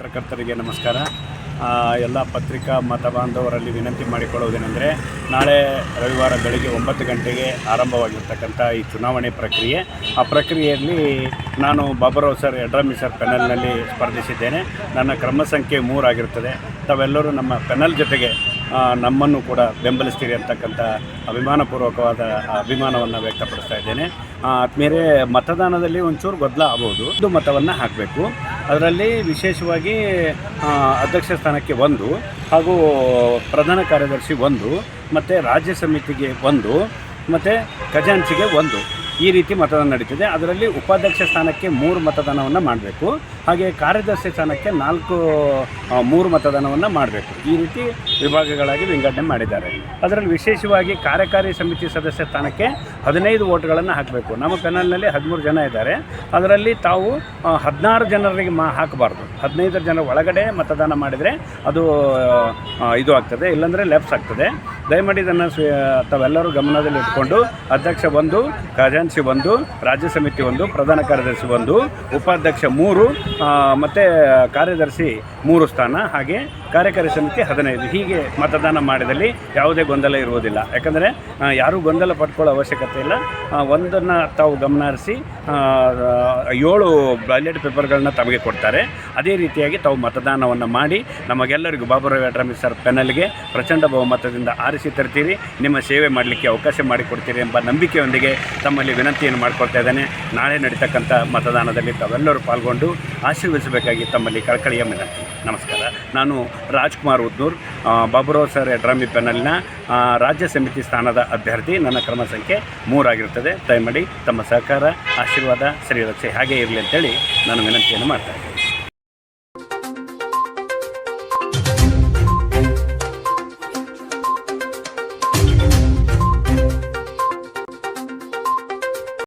ಪತ್ರಕರ್ತರಿಗೆ ನಮಸ್ಕಾರ. ಎಲ್ಲ ಪತ್ರಿಕಾ ಮತ ಬಾಂಧವರಲ್ಲಿ ವಿನಂತಿ ಮಾಡಿಕೊಳ್ಳುವುದೇನೆಂದರೆ, ನಾಳೆ ರವಿವಾರ ಬೆಳಗ್ಗೆ ಒಂಬತ್ತು ಗಂಟೆಗೆ ಆರಂಭವಾಗಿರ್ತಕ್ಕಂಥ ಈ ಚುನಾವಣೆ ಪ್ರಕ್ರಿಯೆ. ಆ ಪ್ರಕ್ರಿಯೆಯಲ್ಲಿ ನಾನು ಬಾಬರೋ ಸರ್ ಯಡ್ರಾಮಿ ಸರ್ ಪೆನಲ್ನಲ್ಲಿ ಸ್ಪರ್ಧಿಸಿದ್ದೇನೆ. ನನ್ನ ಕ್ರಮ ಸಂಖ್ಯೆ ಮೂರಾಗಿರುತ್ತದೆ ತಾವೆಲ್ಲರೂ ನಮ್ಮ ಪೆನಲ್ ಜೊತೆಗೆ ನಮ್ಮನ್ನು ಕೂಡ ಬೆಂಬಲಿಸ್ತೀರಿ ಅಂತಕ್ಕಂಥ ಅಭಿಮಾನಪೂರ್ವಕವಾದ ಅಭಿಮಾನವನ್ನು ವ್ಯಕ್ತಪಡಿಸ್ತಾ ಇದ್ದೇನೆ. ಆದ್ಮೇಲೆ ಮತದಾನದಲ್ಲಿ ಒಂಚೂರು ಬದಲಾಗಬಹುದು. ಒಂದು ಮತವನ್ನು ಹಾಕಬೇಕು. ಅದರಲ್ಲಿ ವಿಶೇಷವಾಗಿ ಅಧ್ಯಕ್ಷ ಸ್ಥಾನಕ್ಕೆ ಒಂದು ಹಾಗೂ ಪ್ರಧಾನ ಕಾರ್ಯದರ್ಶಿ ಒಂದು, ಮತ್ತು ರಾಜ್ಯ ಸಮಿತಿಗೆ ಒಂದು, ಮತ್ತು ಖಜಾಂಚಿಗೆ ಒಂದು. ಈ ರೀತಿ ಮತದಾನ ನಡೀತಿದೆ. ಅದರಲ್ಲಿ ಉಪಾಧ್ಯಕ್ಷ ಸ್ಥಾನಕ್ಕೆ ಮೂರು ಮತದಾನವನ್ನು ಮಾಡಬೇಕು. ಹಾಗೆ ಕಾರ್ಯದರ್ಶಿ ಸ್ಥಾನಕ್ಕೆ ನಾಲ್ಕು ಮೂರು ಮತದಾನವನ್ನು ಮಾಡಬೇಕು. ಈ ರೀತಿ ವಿಭಾಗಗಳಾಗಿ ವಿಂಗಡಣೆ ಮಾಡಿದ್ದಾರೆ. ಅದರಲ್ಲಿ ವಿಶೇಷವಾಗಿ ಕಾರ್ಯಕಾರಿ ಸಮಿತಿ ಸದಸ್ಯ ಸ್ಥಾನಕ್ಕೆ ಹದಿನೈದು ಓಟ್ಗಳನ್ನು ಹಾಕಬೇಕು. ನಮ್ಮ ಪೆನಲ್ನಲ್ಲಿ ಹದಿಮೂರು ಜನ ಇದ್ದಾರೆ. ಅದರಲ್ಲಿ ತಾವು ಹದಿನಾರು ಜನರಿಗೆ ಮಾ, ಹಾಕಬಾರ್ದು. ಹದಿನೈದು ಜನ ಒಳಗಡೆ ಮತದಾನ ಮಾಡಿದರೆ ಅದು ಇದು ಆಗ್ತದೆ. ಇಲ್ಲಾಂದರೆ ಲೆಫ್ಸ್ ಆಗ್ತದೆ. ದಯಮಾಡಿ ಇದನ್ನು ತಾವೆಲ್ಲರೂ ಗಮನದಲ್ಲಿ ಇಟ್ಕೊಂಡು ಅಧ್ಯಕ್ಷ ಒಂದು ಖಜಾನ್ಸಿ ಒಂದು ರಾಜ್ಯ ಸಮಿತಿ ಒಂದು, ಪ್ರಧಾನ ಕಾರ್ಯದರ್ಶಿ ಒಂದು ಉಪಾಧ್ಯಕ್ಷ ಮೂರು ಮತ್ತು ಕಾರ್ಯದರ್ಶಿ ಮೂರು ಸ್ಥಾನ, ಹಾಗೆ ಕಾರ್ಯಕಾರಿ ಸಮಿತಿ ಹದಿನೈದು. ಹೀಗೆ ಮತದಾನ ಮಾಡಿದಲ್ಲಿ ಯಾವುದೇ ಗೊಂದಲ ಇರುವುದಿಲ್ಲ. ಯಾಕಂದರೆ ಯಾರೂ ಗೊಂದಲ ಪಡ್ಕೊಳ್ಳೋ ಅವಶ್ಯಕತೆ ಇಲ್ಲ. ಒಂದನ್ನು ತಾವು ಗಮನ ಹರಿಸಿ ಏಳು ಬ್ಯಾಲೆಟ್ ಪೇಪರ್ಗಳನ್ನ ತಮಗೆ ಕೊಡ್ತಾರೆ. ಅದೇ ರೀತಿಯಾಗಿ ತಾವು ಮತದಾನವನ್ನು ಮಾಡಿ, ನಮಗೆಲ್ಲರಿಗೂ ಬಾಬುರಾವ್ ಯಡ್ರಾಮಿ ಸರ್ ಪೆನಲ್ಗೆ ಪ್ರಚಂಡ ಬಹುಮತದಿಂದ ಆರಿಸಿ ತರ್ತೀರಿ. ನಿಮ್ಮ ಸೇವೆ ಮಾಡಲಿಕ್ಕೆ ಅವಕಾಶ ಮಾಡಿಕೊಡ್ತೀರಿ ಎಂಬ ನಂಬಿಕೆಯೊಂದಿಗೆ ತಮ್ಮಲ್ಲಿ ವಿನಂತಿಯನ್ನು ಮಾಡಿಕೊಳ್ತಾ ಇದ್ದೇನೆ. ನಾಳೆ ನಡೀತಕ್ಕಂಥ ಮತದಾನದಲ್ಲಿ ತಾವೆಲ್ಲರೂ ಪಾಲ್ಗೊಂಡು ಆಶೀರ್ವದಿಸಬೇಕಾಗಿ ತಮ್ಮಲ್ಲಿ ಕಳಕಳಿಯ ವಿನಂತಿ. ನಮಸ್ಕಾರ. ನಾನು ರಾಜ್ಕುಮಾರ್ ಉದ್ದೂರ್ ಬಾಬುರಾವ್ ಸರ್ ಎಡ್ರಾಮಿ ಪೆನಲ್ನ ರಾಜ್ಯ ಸಮಿತಿ ಸ್ಥಾನದ ಅಭ್ಯರ್ಥಿ. ನನ್ನ ಕ್ರಮ ಸಂಖ್ಯೆ ಮೂರಾಗಿರುತ್ತದೆ. ದಯಮಾಡಿ ತಮ್ಮ ಸಹಕಾರ, ಆಶೀರ್ವಾದ ಶ್ರೀರಕ್ಷೆ ಹಾಗೇ ಇರಲಿ ಅಂತೇಳಿ ನಾನು ವಿನಂತಿಯನ್ನು ಮಾಡ್ತಾ